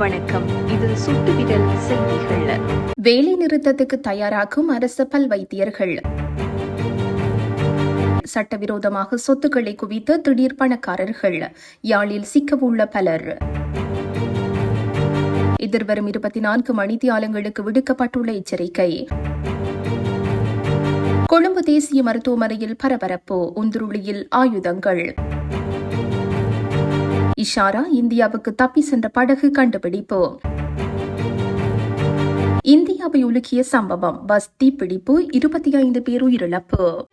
வணக்கம். இது சுட்டுவிரல் செய்திகள். வேலை நிறுத்தத்துக்கு தயாராகும் அரசு பல் வைத்தியர்கள் சட்டவிரோதமாக சொத்துக்களை குவித்த திடீர் பணக்காரர்கள். யாழில் சிக்கவுள்ள பலர். எதிர்வரும் இருபத்தி நான்கு மணித்தியாலங்களுக்கு விடுக்கப்பட்டுள்ள எச்சரிக்கை. கொழும்பு தேசிய மருத்துவமனையில் பரபரப்பு உந்துருளியில் ஆயுதங்கள். இஷாரா இந்தியாவுக்கு தப்பி சென்ற படகு கண்டுபிடிப்பு. இந்தியாவை உலுக்கிய சம்பவம் பஸ் தீப்பிடிப்பு இருபத்தி ஐந்து பேர் உயிரிழப்பு.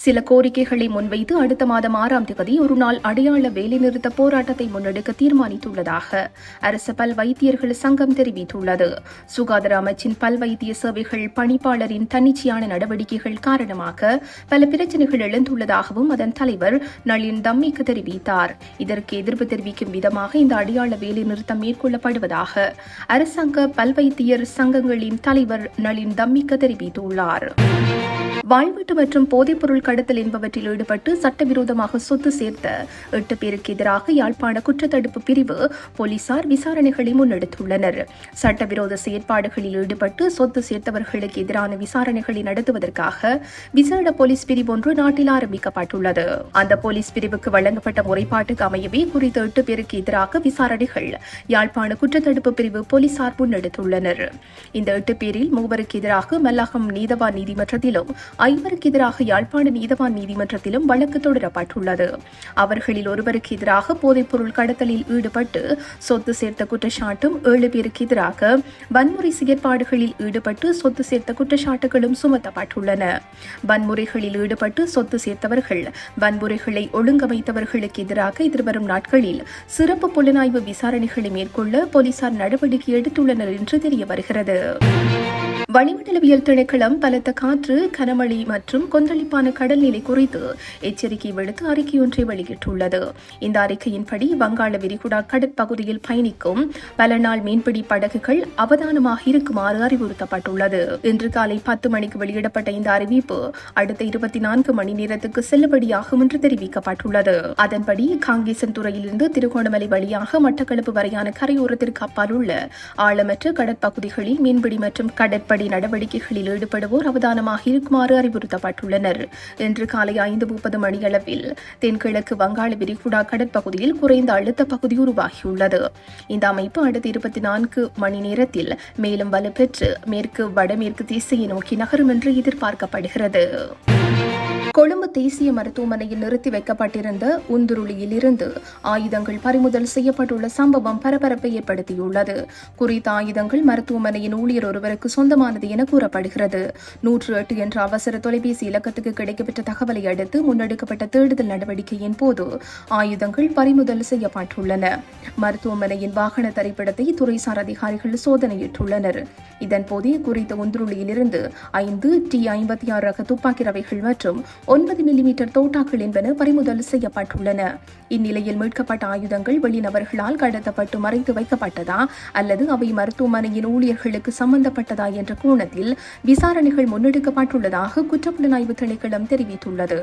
சில கோரிக்கைகளை முன்வைத்து அடுத்த மாதம் ஆறாம் தேதி ஒருநாள் அடையாள வேலைநிறுத்த போராட்டத்தை முன்னெடுக்க தீர்மானித்துள்ளதாக அரசு பல் வைத்தியர்கள் சங்கம் தெரிவித்துள்ளது. சுகாதார அமைச்சின் பல் வைத்திய சேவைகள் பணிப்பாளரின் தன்னிச்சையான நடவடிக்கைகள் காரணமாக பல பிரச்சனைகள் எழுந்துள்ளதாகவும் அதன் தலைவர் நளின் தம்மிக்கு தெரிவித்தார். இதற்கு எதிர்ப்பு தெரிவிக்கும் விதமாக இந்த அடையாள வேலைநிறுத்தம் மேற்கொள்ளப்படுவதாக அரசாங்க பல்வைத்தியர் சங்கங்களின் தலைவர் நளின் தம்மிக்க தெரிவித்துள்ளார். வாய்வீட்டு மற்றும் போதைப்பொருள் கடத்தல் என்பவற்றில் ஈடுபட்டு சட்டவிரோதமாக சொத்து சேர்த்த எட்டு பேருக்கு எதிராக யாழ்ப்பாண குற்றத்தடுப்பு பிரிவு போலீசார் விசாரணைகளை முன்னெடுத்துள்ளனர். சட்டவிரோத செயற்பாடுகளில் ஈடுபட்டு சொத்து சேர்த்தவர்களுக்கு எதிரான விசாரணைகளை நடத்துவதற்காக விசேட போலீஸ் பிரிவு ஒன்று நாட்டில் ஆரம்பிக்கப்பட்டுள்ளது. அந்த போலீஸ் பிரிவுக்கு வழங்கப்பட்ட முறைப்பாட்டுக்கு அமையவே குறித்த எட்டு பேருக்கு எதிராக விசாரணைகள் யாழ்ப்பாண குற்றத்தடுப்பு பிரிவு போலீசார் முன்னெடுத்துள்ளனர். இந்த எட்டு பேரில் மூவருக்கு எதிராக மல்லாகம் நீதவான் நீதிமன்றத்திலும் ஐவருக்கு எதிராக யாழ்ப்பாண நீதவான் நீதிமன்றத்திலும் வழக்கு தொடரப்பட்டுள்ளது. அவர்களில் ஒருவருக்கு எதிராக போதைப்பொருள் கடத்தலில் ஈடுபட்டு சொத்து சேர்த்த குற்றச்சாட்டும் ஏழு பேருக்கு எதிராக வன்முறை செயற்பாடுகளில் ஈடுபட்டு சொத்து சேர்த்த குற்றச்சாட்டுகளும் சுமத்தப்பட்டுள்ளன. வன்முறைகளில் ஈடுபட்டு சொத்து சேர்த்தவர்கள் வன்முறைகளை ஒழுங்கமைத்தவர்களுக்கு எதிராக எதிர்வரும் நாட்களில் சிறப்பு புலனாய்வு விசாரணைகளை மேற்கொள்ள போலீசார் நடவடிக்கை எடுத்துள்ளனர் என்று தெரிய வருகிறது. வளிமண்டலவியல் திணைக்களம் பலத்த காற்று கனமழை மற்றும் கொந்தளிப்பான கடல் நிலை குறித்து எச்சரிக்கை விடுத்து அறிக்கை ஒன்றை வெளியிட்டுள்ளது. இந்த அறிக்கையின்படி வங்காள விரிகுடா கடற்பகுதியில் பயணிக்கும் பல நாள் மீன்பிடி படகுகள் அவதானமாக இருக்குமாறு அறிவுறுத்தப்பட்டுள்ளது. இன்று காலை பத்து மணிக்கு வெளியிடப்பட்ட இந்த அறிவிப்பு அடுத்த இருபத்தி நான்கு மணி நேரத்துக்கு செல்லுபடியாகும் என்று தெரிவிக்கப்பட்டுள்ளது. அதன்படி காங்கேசன் துறையிலிருந்து திருகோணமலை வழியாக மட்டக்களப்பு வரையான கரையோரத்திற்கு அப்பால் உள்ள ஆழமற்ற கடற்பகுதிகளில் மீன்பிடி மற்றும் கடற்படை நடவடிக்கைகளில் ஈடுபடுவோர் அவதானமாக இருக்குமாறு அறிவுறுத்தப்பட்டுள்ளனர். இன்று காலை ஐந்து முப்பது மணியளவில் தென்கிழக்கு வங்காள விரிகுடா கடற்பகுதியில் குறைந்த அழுத்த பகுதி உருவாகியுள்ளது. இந்த அமைப்பு அடுத்த இருபத்தி நான்கு மணி நேரத்தில் மேலும் வலுப்பெற்று மேற்கு வடமேற்கு திசையை நோக்கி நகரும் என்று எதிர்பார்க்கப்படுகிறது. கொழும்பு தேசிய மருத்துவமனையில் நிறுத்தி வைக்கப்பட்டிருந்த உந்துருளியில் இருந்து ஆயுதங்கள் பறிமுதல் செய்யப்பட்டுள்ள சம்பவம் பரபரப்பை ஏற்படுத்தியுள்ளது. குறித்த ஆயுதங்கள் மருத்துவமனையின் ஊழியர் ஒருவருக்கு சொந்தமானது என கூறப்படுகிறது. நூற்று எட்டு என்ற அவசர தொலைபேசி இலக்கத்துக்கு கிடைக்கப்பெற்ற தகவலை அடுத்து முன்னெடுக்கப்பட்ட தேடுதல் நடவடிக்கையின் போது ஆயுதங்கள் பறிமுதல் செய்யப்பட்டுள்ளன. மருத்துவமனையின் வாகன திரைப்படத்தை துறைசார் அதிகாரிகள் சோதனையிட்டுள்ளனர். இதன்போது குறித்த உந்துருளியிலிருந்து ஐந்து டி ஐம்பத்தி ஆறு ரக துப்பாக்கி ரவைகள் மற்றும் ஒன்பது மில்லிமீட்டர் தோட்டாக்கள் என்பன பறிமுதல் செய்யப்பட்டுள்ளன. இந்நிலையில் மீட்கப்பட்ட ஆயுதங்கள் வெளிநபர்களால் கடத்தப்பட்டு மறைத்து வைக்கப்பட்டதா அல்லது அவை மருத்துவமனையின் ஊழியர்களுக்கு சம்பந்தப்பட்டதா என்ற கோணத்தில் விசாரணைகள் முன்னெடுக்கப்பட்டுள்ளதாக குற்றப்புலனாய்வு திணைக்களம் தெரிவித்துள்ளது.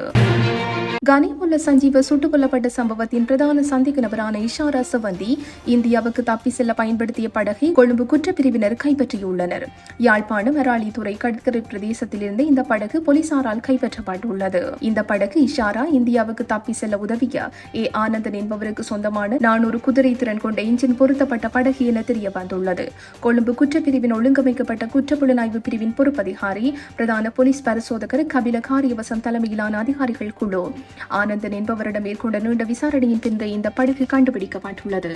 கனிமுல்ல சஞ்சீவ சுட்டுக் கொல்லப்பட்ட சம்பவத்தின் பிரதான சந்தேக நபரான இஷாரா சவந்தி இந்தியாவுக்கு தப்பி செல்ல பயன்படுத்திய படகை கொழும்பு குற்றப்பிரிவினர் கைப்பற்றியுள்ளனர். யாழ்ப்பாணம் அராளித்துறை கடற்கரை பிரதேசத்திலிருந்து இந்த படகு போலீசாரால் கைப்பற்றப்பட்டுள்ளது. இந்த படகு இஷாரா இந்தியாவுக்கு தப்பி செல்ல உதவிய ஏ. ஆனந்தன் என்பவருக்கு சொந்தமான நானூறு குதிரை திறன் கொண்ட இன்ஜின் பொருத்தப்பட்ட படகு என தெரிய வந்துள்ளது கொழும்பு குற்றப்பிரிவின் ஒழுங்கமைக்கப்பட்ட குற்றப்புலனாய்வு பிரிவின் பொறுப்பதிகாரி பிரதான போலீஸ் பரிசோதகர் கபில காரியவசம் தலைமையிலான அதிகாரிகள் குழு. ஆனந்தன் என்பவரிடம் மேற்கொண்ட நீண்ட விசாரணையின் பின்பு இந்த படகு கண்டுபிடிக்கப்பட்டுள்ளது.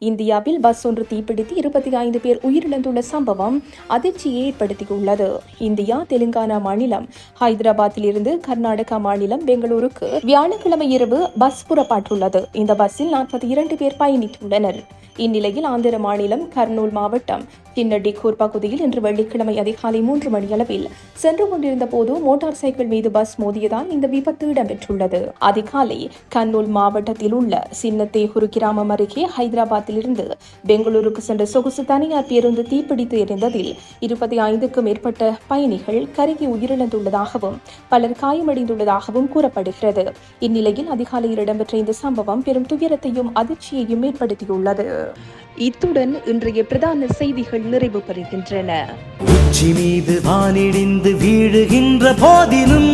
இந்தியாவில் பஸ் ஒன்று தீப்பிடித்து இருபத்தி ஐந்து பேர் உயிரிழந்துள்ள சம்பவம் அதிர்ச்சியை ஏற்படுத்தியுள்ளது. இந்தியா தெலுங்கானா மாநிலம் ஹைதராபாத்தில் இருந்து கர்நாடகா மாநிலம் பெங்களூருக்கு வியாழக்கிழமை இரவு பஸ் புறப்பட்டுள்ளது. இந்த பஸ்ஸில் நாற்பத்தி இரண்டு பேர் பயணித்துள்ளனர். இந்நிலையில் ஆந்திர மாநிலம் கர்னூல் மாவட்டம் டின்னடிக்கூர் பகுதியில் இன்று வெள்ளிக்கிழமை அதிகாலை மூன்று மணியளவில் சென்று கொண்டிருந்த போது மோட்டார் சைக்கிள் மீது பஸ் மோதியதால் இந்த விபத்து இடம்பெற்றுள்ளது. அதிகாலை கண்ணூர் மாவட்டத்தில் உள்ள சின்னத்தேகுரு கிராமம் அருகே ஹைதராபாத்திலிருந்து பெங்களூருக்கு சென்ற சொகுசு தனியார் பேருந்து தீப்பிடித்து எரிந்ததில் இருபத்தி ஐந்துக்கும் மேற்பட்ட பயணிகள் கருகி உயிரிழந்துள்ளதாகவும் பலர் காயமடைந்துள்ளதாகவும் கூறப்படுகிறது. இந்நிலையில் அதிகாலையில் இடம்பெற்ற இந்த சம்பவம் பெரும் துயரத்தையும் அதிர்ச்சியையும் ஏற்படுத்தியுள்ளது. இத்துடன் இன்றைய பிரதான செய்திகள் நிறைவு பெறுகின்றன உச்சி மீது வானிடிந்து வீழுகின்ற போதிலும்